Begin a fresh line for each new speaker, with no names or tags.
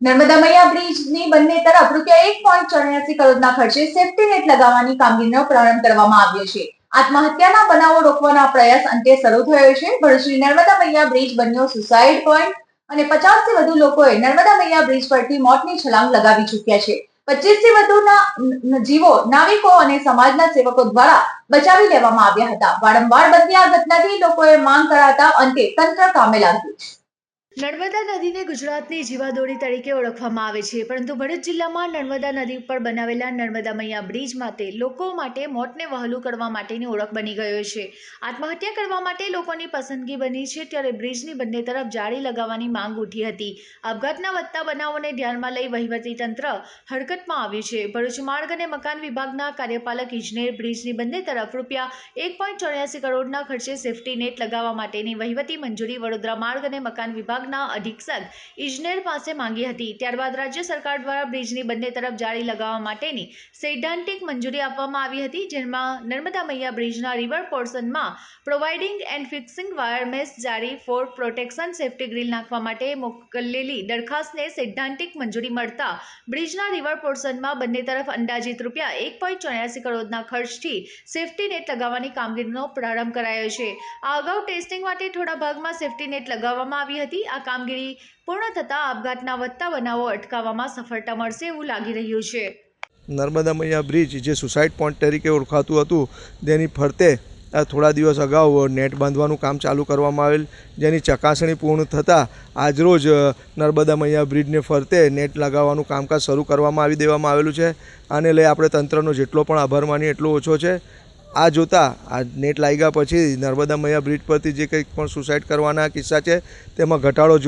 નર્મદા મૈયા બ્રિજની બંને તરફ રૂપિયા એક પોઈન્ટ ચોર્યાસી કરોડના ખર્ચે સેફ્ટી નેટ લગાવવાની કામગીરીનો પ્રારંભ કરવામાં આવ્યો છે. આત્મહત્યાના બનાવો રોકવાના પ્રયાસ અંતે શરૂ થયો છે. ભરૂચની નર્મદા મૈયા બ્રિજ બન્યો સુસાઇડ પોઈન્ટ અને પચાસથી વધુ લોકોએ નર્મદા મૈયા બ્રિજ પરથી મોતની છલાંગ લગાવી ચૂક્યા છે. પચીસથી વધુના જીવો નાવિકો અને સમાજના સેવકો દ્વારા બચાવી લેવામાં આવ્યા હતા. વારંવાર બનતી આ ઘટનાથી લોકોએ માંગ કરાતા અંતે તંત્ર કામે લાગ્યું
નર્મદા નદીને ગુજરાતની જીવાદોરી તરીકે ઓળખવામાં આવે છે. પરંતુ ભરૂચ જિલ્લામાં નર્મદા નદી ઉપર બનાવેલા નર્મદા મૈયા બ્રિજ માટે લોકો માટે મોતને વહેલું કરવા માટેની ઓળખ બની ગયો છે. આત્મહત્યા કરવા માટે લોકોની પસંદગી બની છે ત્યારે બ્રિજની બંને તરફ જાળી લગાવવાની માંગ ઉઠી હતી. આપઘાતના વધતા બનાવોને ધ્યાનમાં લઈ વહીવટી તંત્ર હરકતમાં આવ્યું છે. ભરૂચ માર્ગ અને મકાન વિભાગના કાર્યપાલક ઇજનેર બ્રિજની બંને તરફ રૂપિયા એક પોઈન્ટ ચોર્યાસી કરોડના ખર્ચે સેફટી નેટ લગાવવા માટેની વહીવટી મંજૂરી વડોદરા માર્ગ અને મકાન વિભાગના અધિક્ષક ઇજનેર પાસે માંગી હતી. ત્યારબાદ રાજ્ય સરકાર દ્વારા બ્રિજની બંને તરફ જાળી લગાવવા માટેની સૈદ્ધાંતિક મંજૂરી આપવામાં આવી હતી, જેમાં નર્મદા મૈયા બ્રિજના river પોર્શનમાં providing and fixing wire mesh જારી ફોર પ્રોટેક્શન સેફ્ટી ગ્રીલ નાખવા માટે મોકલેલી દરખાસ્તને સૈદ્ધાંતિક મંજૂરી મળતા બ્રિજના રિવર પોર્શનમાં બંને તરફ અંદાજિત રૂપિયા એક પોઈન્ટ ચોર્યાસી કરોડના ખર્ચથી સેફ્ટી નેટ લગાવવાની કામગીરીનો પ્રારંભ કરાયો છે. આ અગાઉ ટેસ્ટિંગ માટે થોડા ભાગમાં સેફ્ટી નેટ લગાવવામાં આવી હતી. આ કામગીરી પૂર્ણ થતાં આપઘાતના વધતા બનાવો અટકાવવામાં સફળતા મળશે એવું લાગી રહ્યું છે.
નર્મદા મૈયા બ્રિજ, જે સુસાઇડ પોઈન્ટ તરીકે ઓળખાતું હતું, તેની ફરતે આ થોડા દિવસ અગાઉ નેટ બાંધવાનું કામ ચાલુ કરવામાં આવેલ. જેની ચકાસણી પૂર્ણ થતાં આજરોજ નર્મદા મૈયા બ્રિજને ફરતે નેટ લગાવવાનું કામકાજ શરૂ કરવામાં આવી દેવામાં આવેલું છે. આને લઈ આપણે તંત્રનો જેટલો પણ આભાર માનીએ એટલો ઓછો છે. આ જોતા, આ નેટ લાગ્યા પછી નર્મદા મૈયા બ્રિજ પરથી જે કંઈક પણ સુસાઇડ કરવાના કિસ્સા છે, તેમાં ઘટાડો જોવા